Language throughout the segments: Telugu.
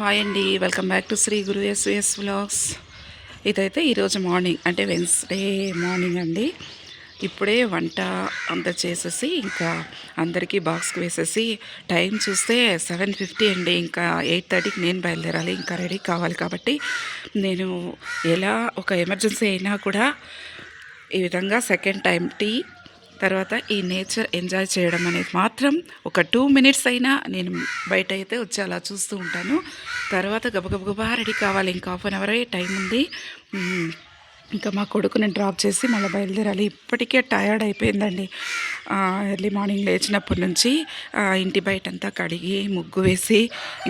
హాయ్ అండి welcome back to Shri Guru SVS vlogs ఇదైతే ఈరోజు మార్నింగ్ అంటే వెన్స్డే మార్నింగ్ అండి. ఇప్పుడే వంట అంతా చేసేసి ఇంకా అందరికీ బాక్స్కి వేసేసి టైం చూస్తే సెవెన్ ఫిఫ్టీ అండి. ఇంకా ఎయిట్ థర్టీకి నేను బయలుదేరాలి ఇంకా రెడీ కావాలి కాబట్టి నేను ఎలా ఒక ఎమర్జెన్సీ అయినా కూడా ఈ విధంగా సెకండ్ టైం టీ తర్వాత ఈ నేచర్ ఎంజాయ్ చేయడం అనేది మాత్రం ఒక టూ మినిట్స్ అయినా నేను బయట అయితే వచ్చి అలా చూస్తూ ఉంటాను. తర్వాత గబగబగబా రెడీ కావాలి. ఇంకా హాఫ్ అన్ అవర్ టైం ఉంది. ఇంకా మా కొడుకుని డ్రాప్ చేసి మళ్ళీ బయలుదేరాలి. ఇప్పటికే టయర్డ్ అయిపోయిందండి. ఎర్లీ మార్నింగ్ లేచినప్పటి నుంచి ఇంటి బయట అంతా కడిగి ముగ్గు వేసి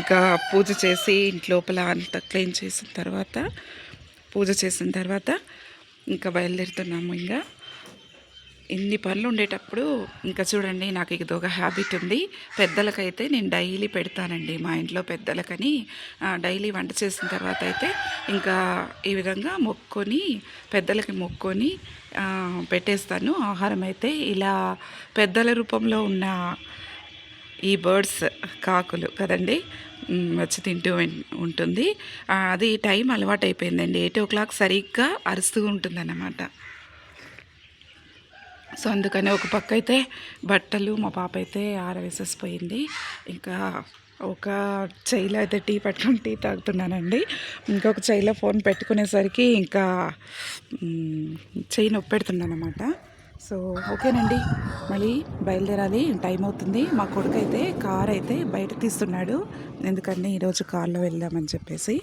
ఇంకా పూజ చేసి ఇంటి లోపల అంతా క్లీన్ చేసిన తర్వాత పూజ చేసిన తర్వాత ఇంకా బయలుదేరుతున్నాము ఇంకా. ఇన్ని పనులు ఉండేటప్పుడు ఇంకా చూడండి నాకు ఇది ఒక హ్యాబిట్ ఉంది. పెద్దలకైతే నేను డైలీ పెడతానండి. మా ఇంట్లో పెద్దలకని డైలీ వంట చేసిన తర్వాత అయితే ఇంకా ఈ విధంగా మొక్కొని పెద్దలకి మొక్కొని పెట్టేస్తాను. ఆహారం అయితే ఇలా పెద్దల రూపంలో ఉన్న ఈ బర్డ్స్ కాకులు కదండి వచ్చి తింటూ ఉంటుంది. అది టైం అలవాటు అయిపోయిందండి ఎయిట్ ఓ క్లాక్ సరిగ్గా అరుస్తూ ఉంటుందన్నమాట. సో అందుకని ఒక పక్క అయితే బట్టలు మా పాప అయితే ఆరవేసేసిపోయింది. ఇంకా ఒక చెయ్యిలో అయితే టీ పట్టుకొని టీ తాగుతున్నానండి. ఇంకొక చెయ్యిలో ఫోన్ పెట్టుకునేసరికి ఇంకా చెయ్యి నొప్పి పెడుతున్నాను అనమాట సో ఓకేనండి మళ్ళీ బయలుదేరాలి టైం అవుతుంది. మా కొడుకు అయితే కార్ అయితే బయట తీస్తున్నాడు. ఎందుకంటే ఈరోజు కార్లో వెళ్దామని చెప్పేసి.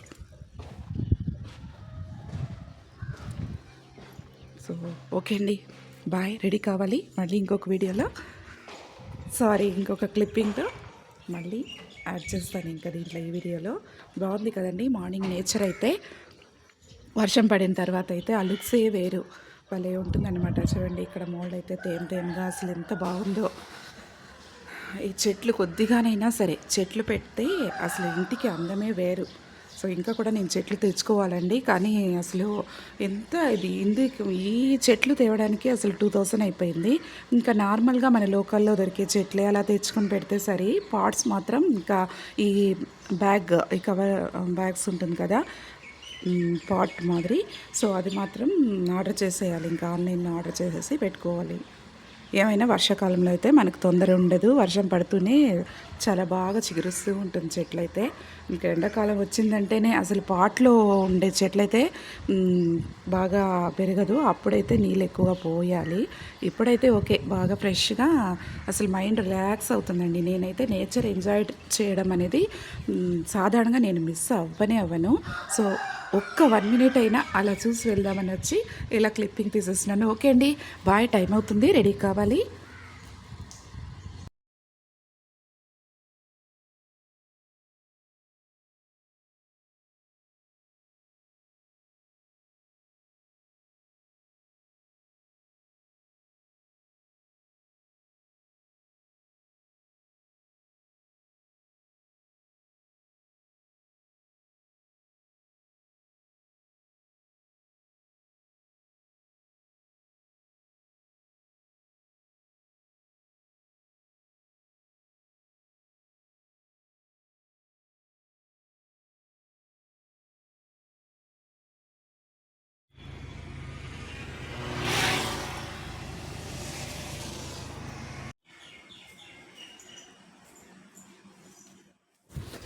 సో ఓకే అండి బాయ్ రెడీ కావాలి? మళ్ళీ ఇంకొక వీడియోలో. సారీ ఇంకొక క్లిప్పింగ్తో మళ్ళీ యాడ్ చేస్తాను ఇంకా దీంట్లో ఈ వీడియోలో. బాగుంది కదండి? మార్నింగ్ నేచర్ అయితే. వర్షం పడిన తర్వాత అయితే ఆ లుక్సే వేరు. భలే ఉంటుందన్నమాట. చూడండి ఇక్కడ మోల్డ్ అయితే తేమ తేమగా అసలు ఎంత బాగుందో. ఈ చెట్లు కొద్దిగానైనా సరే చెట్లు పెడితే అసలు ఇంటికి అందమే వేరు. సో ఇంకా కూడా నేను చెట్లు తెచ్చుకోవాలండి. కానీ అసలు ఎంత ఇది? ఇందుకు ఈ చెట్లు తేవడానికి అసలు టూ థౌసండ్ అయిపోయింది. ఇంకా నార్మల్గా మన లోకల్లో దొరికే చెట్లే అలా తెచ్చుకొని పెడితే సరే పార్ట్స్ మాత్రం ఇంకా ఈ బ్యాగ్ ఈ కవర్ బ్యాగ్స్ ఉంటుంది కదా పాట్ మాదిరి. సో అది మాత్రం ఆర్డర్ చేసేయాలి. ఇంకా ఆన్లైన్లో ఆర్డర్ చేసేసి పెట్టుకోవాలి. ఏమైనా వర్షాకాలంలో అయితే మనకు తొందర ఉండదు. వర్షం పడుతూనే చాలా బాగా చిగురుస్తూ ఉంటుంది చెట్లు అయితే ఇంకా ఎండాకాలం వచ్చిందంటేనే అసలు పాట్లో ఉండే చెట్లయితే బాగా పెరగదు. అప్పుడైతే నీళ్ళు ఎక్కువ పోయాలి. ఇప్పుడైతే ఓకే బాగా ఫ్రెష్గా అసలు మైండ్ రిలాక్స్ అవుతుందండి. నేనైతే నేచర్ ఎంజాయ్ చేయడం అనేది సాధారణంగా నేను మిస్ అవ్వనే అవ్వను. సో ఒక్క వన్ మినిట్ అయినా అలా చూసి వెళ్దామని వచ్చి ఇలా క్లిప్పింగ్ తీసేసినాను ఓకే అండి. బాయ్ టైం అవుతుంది. రెడీ కావాలి.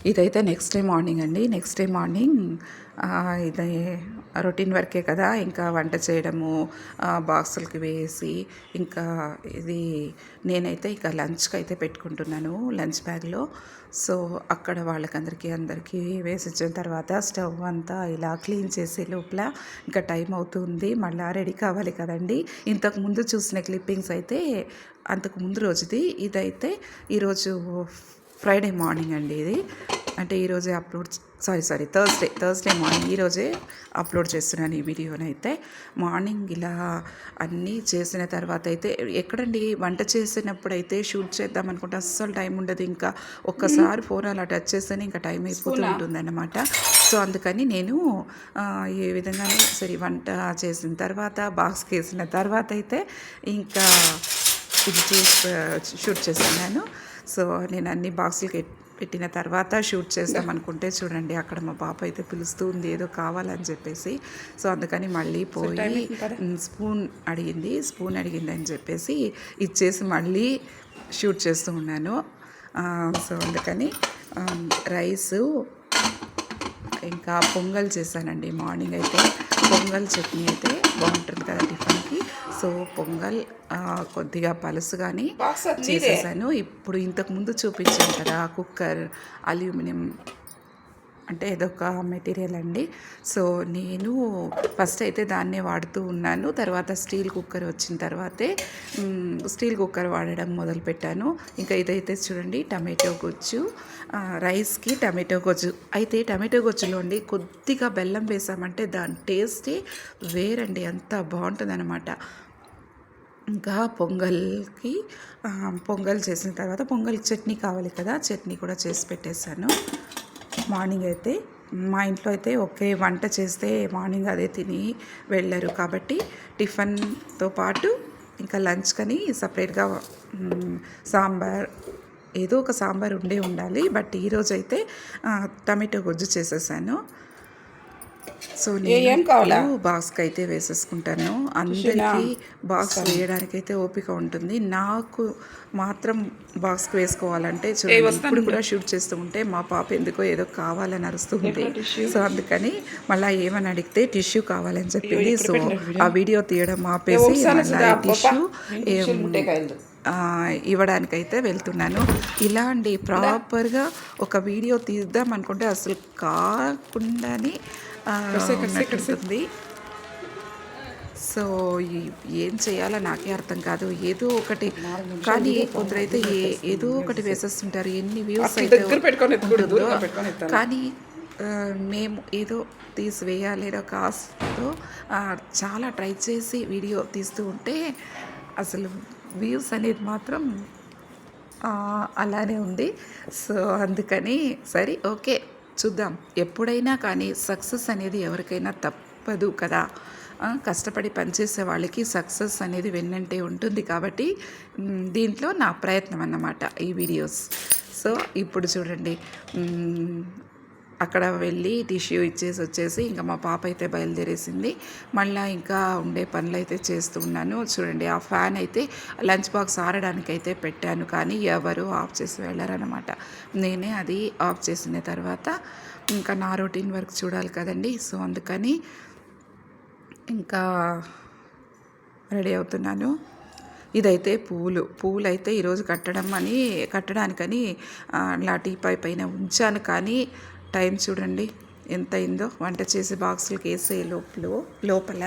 ఇదైతే నెక్స్ట్ డే మార్నింగ్ అండి. నెక్స్ట్ డే మార్నింగ్ ఇది రొటీన్ వర్కే కదా. ఇంకా వంట చేయడము బాక్సులకి వేసి ఇంకా ఇది నేనైతే ఇక లంచ్కి అయితే పెట్టుకుంటున్నాను లంచ్ బ్యాగ్లో సో అక్కడ వాళ్ళకందరికీ అందరికీ వేసి ఇచ్చిన తర్వాత స్టవ్ అంతా ఇలా క్లీన్ చేసే లోపల ఇంకా టైం అవుతుంది. మళ్ళీ రెడీ కావాలి కదండి. ఇంతకు ముందు చూసిన క్లిప్పింగ్స్ అయితే అంతకు ముందు రోజుది. ఇదైతే ఈరోజు ఫ్రైడే మార్నింగ్ అండి ఇది. అంటే ఈరోజే upload sorry sorry Thursday Thursday morning ఈరోజే అప్లోడ్ చేస్తున్నాను ఈ వీడియోని అయితే మార్నింగ్ ఇలా అన్నీ చేసిన తర్వాత అయితే ఎక్కడండి వంట చేసినప్పుడు అయితే షూట్ చేద్దాం అనుకుంటే అస్సలు టైం ఉండదు. ఇంకా ఒక్కసారి ఫోన్ అలా టచ్ చేస్తేనే ఇంకా టైం అయిపోతూ ఉంటుందన్నమాట. సో అందుకని నేను ఈ విధంగానే సరే వంట చేసిన తర్వాత బాక్స్కి వేసిన తర్వాత అయితే ఇంకా ఇది చేసి షూట్ చేస్తున్నాను. సో నేను అన్ని బాక్సులకి పెట్టిన తర్వాత షూట్ చేద్దాం అనుకుంటే చూడండి అక్కడ మా పాప అయితే పిలుస్తూ ఉంది ఏదో కావాలని చెప్పేసి. సో అందుకని మళ్ళీ పోయి స్పూన్ అడిగింది స్పూన్ అడిగింది అని చెప్పేసి ఇచ్చేసి మళ్ళీ షూట్ చేస్తూ ఉన్నాను. సో అందుకని రైసు ఇంకా పొంగల్ చేశానండి. మార్నింగ్ అయితే పొంగల్ చట్నీ అయితే బాగుంటుంది కదా టిఫిన్కి. సో పొంగల్ కొద్దిగా పలుసు కానీ చేసేసాను. ఇప్పుడు ఇంతకు ముందు చూపించాను కదా కుక్కర్ అల్యూమినియం అంటే ఇదొక మెటీరియల్ అండి. సో నేను ఫస్ట్ అయితే దాన్నే వాడుతూ ఉన్నాను. తర్వాత స్టీల్ కుక్కర్ వచ్చిన తర్వాతే స్టీల్ కుక్కర్ వాడడం మొదలుపెట్టాను. ఇంకా ఇదైతే చూడండి టమాటో గుజ్జు రైస్కి టమాటో గుజ్జు. అయితే టమాటో గుజ్జులో అండి కొద్దిగా బెల్లం వేసామంటే దాని టేస్టే వేరండి. అంత బాగుంటుంది ఇంకా పొంగల్కి పొంగల్ చేసిన తర్వాత పొంగల్ చట్నీ కావాలి కదా చట్నీ కూడా చేసి పెట్టేశాను. మార్నింగ్ అయితే మా ఇంట్లో అయితే ఒకే వంట చేస్తే మార్నింగ్ అదే తిని వెళ్ళరు. కాబట్టి టిఫిన్తో పాటు ఇంకా లంచ్ కని సపరేట్గా సాంబార్ ఏదో ఒక సాంబార్ ఉండే ఉండాలి. బట్ ఈరోజైతే టమాటో గుజ్జు చేసేసాను. సో నేను కావాలా? బాక్స్కి అయితే వేసేసుకుంటాను. అందరికీ బాక్స్ వేయడానికి అయితే ఓపిక ఉంటుంది. నాకు మాత్రం బాక్స్కి వేసుకోవాలంటే ఇప్పుడు కూడా షూట్ చేస్తూ ఉంటే మా పాప ఎందుకో ఏదో కావాలని అరుస్తుంది సో అందుకని మళ్ళీ ఏమని అడిగితే టిష్యూ కావాలని చెప్పింది సో ఆ వీడియో తీయడం ఆపేసి మళ్ళీ టిష్యూ ఇవ్వడానికైతే వెళ్తున్నాను. ఇలా అండి ప్రాపర్గా ఒక వీడియో తీద్దాం అనుకుంటే అసలు కాకుండానే ఆ, ఉన్నట్టుంటుంది సో ఏం చేయాలో నాకే అర్థం కాదు. ఏదో ఒకటి కానీ కొందరైతే ఏ ఏదో ఒకటి వేసేస్తుంటారు. ఎన్ని వ్యూస్ అయితే ఉంటుందో. కానీ మేము ఏదో తీసివేయాలి ఒక ఆశతో ఆ, చాలా ట్రై చేసి వీడియో తీస్తూ ఉంటే అసలు వ్యూస్ అనేది మాత్రం అలానే ఉంది. సో అందుకని సరే ఓకే. చూద్దాం. ఎప్పుడైనా కానీ సక్సెస్ అనేది ఎవరికైనా తప్పదు కదా. కష్టపడి పనిచేసే వాళ్ళకి సక్సెస్ అనేది వెన్నంటే ఉంటుంది కాబట్టి దీంట్లో నా ప్రయత్నం అన్నమాట ఈ వీడియోస్. సో ఇప్పుడు చూడండి. అక్కడ వెళ్ళి టిష్యూ ఇచ్చేసి వచ్చేసి ఇంకా మా పాప అయితే బయలుదేరేసింది. మళ్ళీ ఇంకా ఉండే పనులు అయితే చేస్తూ ఉన్నాను. చూడండి ఆ ఫ్యాన్ అయితే లంచ్ బాక్స్ ఆరడానికి అయితే పెట్టాను. కానీ ఎవరు ఆఫ్ చేసి వెళ్ళారనమాట నేనే అది ఆఫ్ చేసిన తర్వాత ఇంకా నా రొటీన్ వర్క్ చూడాలి కదండి. సో అందుకని ఇంకా రెడీ అవుతున్నాను. ఇదైతే పూలు. పూలు అయితే ఈరోజు కట్టడం అని కట్టడానికని ఆ, అలా పైన ఉంచాను. కానీ టైం చూడండి. ఎంత అయిందో వంట చేసి బాక్సులకి వేసే లోపల లోపల